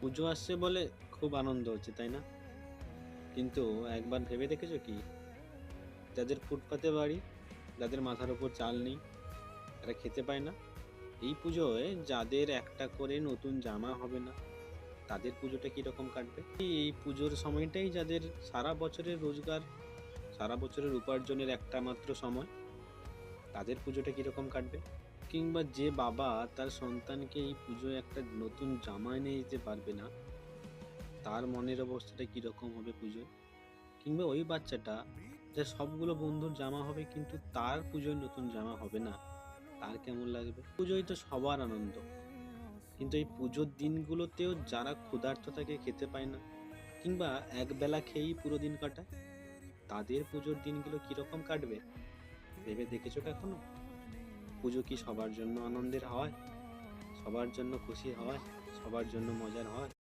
পুজো আসছে বলে খুব আনন্দ হচ্ছে, তাই না? কিন্তু একবার ভেবে দেখেছ কি? যাদের ফুটপাতে বাড়ি, যাদের মাথার উপর চাল নেই, তারা খেতে পায় না। এই পুজোয় যাদের একটা করে নতুন জামা হবে না, তাদের পুজোটা কীরকম কাটবে? এই পুজোর সময়টাই যাদের সারা বছরের রোজগার, সারা বছরের উপার্জনের একটা মাত্র সময়, তাদের পুজোটা কীরকম কাটবে? কিংবা যে বাবা তার সন্তানকে এই পুজোয় একটা নতুন জামা এনে দিতে পারবে না, তার মনের অবস্থাটা কীরকম হবে পুজোয়? কিংবা ওই বাচ্চাটা যে সবগুলো বন্ধুর জামা হবে কিন্তু তার পুজোয় নতুন জামা হবে না, তার কেমন লাগবে? পুজোয় তো সবার আনন্দ, কিন্তু এই পুজোর দিনগুলোতেও যারা ক্ষুধার্ত থাকে খেতে পায় না, কিংবা একবেলা খেয়েই পুরো দিন কাটায়, তাদের পুজোর দিনগুলো কীরকম কাটবে? ভেবে দেখেছ কখনো? পুজো কি সবার জন্য আনন্দের হয়? সবার জন্য খুশি হয়? সবার জন্য মজার হয়?